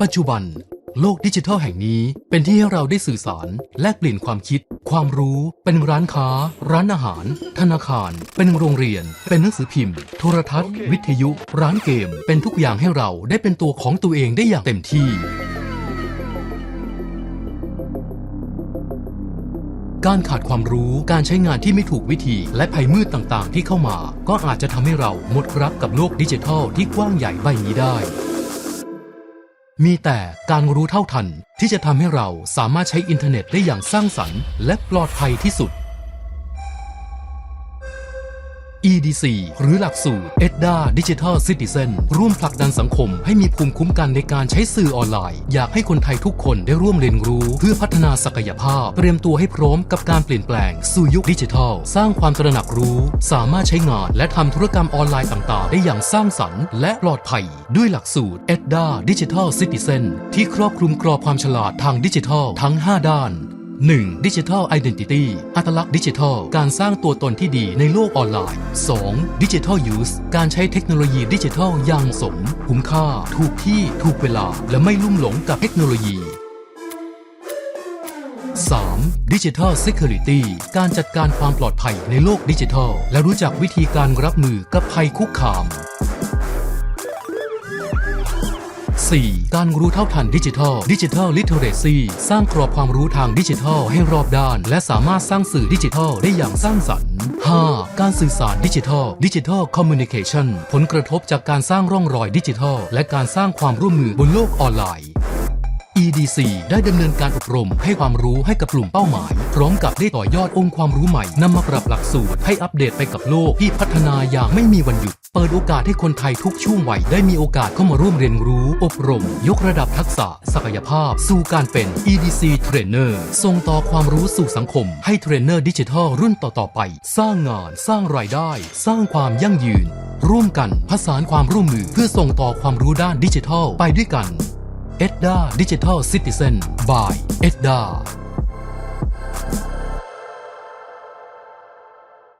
ปัจจุบัน โลกดิจิทัลแห่งนี้เป็นที่ให้เราได้สื่อสาร แลกเปลี่ยนความคิด ความรู้ เป็นร้านค้า ร้านอาหาร ธนาคาร เป็นโรงเรียน เป็นหนังสือพิมพ์ โทรทัศน์ วิทยุ ร้านเกม เป็นทุกอย่างให้เราได้เป็นตัวของตัวเองได้อย่างเต็มที่ การขาดความรู้การใช้งานที่ไม่ถูกวิธีและภัยมืดต่างๆ ที่เข้ามา ก็อาจจะทำให้เราหมดรักกับโลกดิจิทัลที่กว้างใหญ่ใบนี้ได้ มีแต่การรู้เท่าทันที่จะทำให้เราสามารถใช้อินเทอร์เน็ตได้อย่างสร้างสรรค์ และปลอดภัยที่สุด EDC หรือหลักสูตร EDDA Digital Citizen ร่วมผลักดันสังคมให้มีภูมิคุ้มกันในการใช้สื่อออนไลน์ อยากให้คนไทยทุกคนได้ร่วมเรียนรู้ เพื่อพัฒนาศักยภาพ เตรียมตัวให้พร้อมกับการเปลี่ยนแปลงสู่ยุคดิจิทัล สร้างความตระหนักรู้ สามารถใช้งานและทำธุรกรรมออนไลน์ต่างๆ ได้อย่างสร้างสรรค์และปลอดภัย ด้วยหลักสูตร EDDA Digital Citizen ที่ครอบคลุมกรอบความฉลาดทางดิจิทัลทั้ง 5 ด้าน 1. Digital Identity อัตลักษณ์ดิจิทัล การสร้างตัวตนที่ดีในโลกออนไลน์ 2. Digital Use การใช้เทคโนโลยีดิจิทัลอย่างสม คุ้มค่า ถูกที่ถูกเวลา และไม่ลุ่มหลงกับเทคโนโลยี 3. Digital Security การจัดการความปลอดภัยในโลกดิจิทัล และรู้จักวิธีการรับมือกับภัยคุกคาม 4. การรู้เท่าทันดิจิทัลดิจิทัลลิเทเรซีสร้างกรอบความรู้ทางดิจิทัลให้รอบด้าน และสามารถสร้างสื่อดิจิทัลได้อย่างสร้างสรรค์ 5. การสื่อสารดิจิทัลดิจิทัลคอมมิวนิเคชันผลกระทบจากการสร้างร่องรอยดิจิทัล และการสร้างความร่วมมือบนโลกออนไลน์ EDC ได้ดำเนินการอบรมให้ความรู้ให้กับกลุ่มเป้าหมาย พร้อมกับได้ต่อยอดองค์ความรู้ใหม่นำมาปรับหลักสูตร ให้อัปเดตไปกับโลกที่พัฒนาอย่างไม่มีวันหยุด เปิดโอกาสให้คนไทยทุกช่วงวัยได้มีโอกาสเข้ามาร่วมเรียนรู้ อบรม ยกระดับทักษะ ศักยภาพ สู่การเป็น EDC Trainer ส่งต่อความรู้สู่สังคม ให้เทรนเนอร์ดิจิทัลรุ่นต่อๆไป สร้างงาน สร้างรายได้ สร้างความยั่งยืน ร่วมกันผสานความร่วมมือเพื่อส่งต่อความรู้ด้านดิจิทัล ไปด้วยกัน EDDA Digital Citizen by EDDA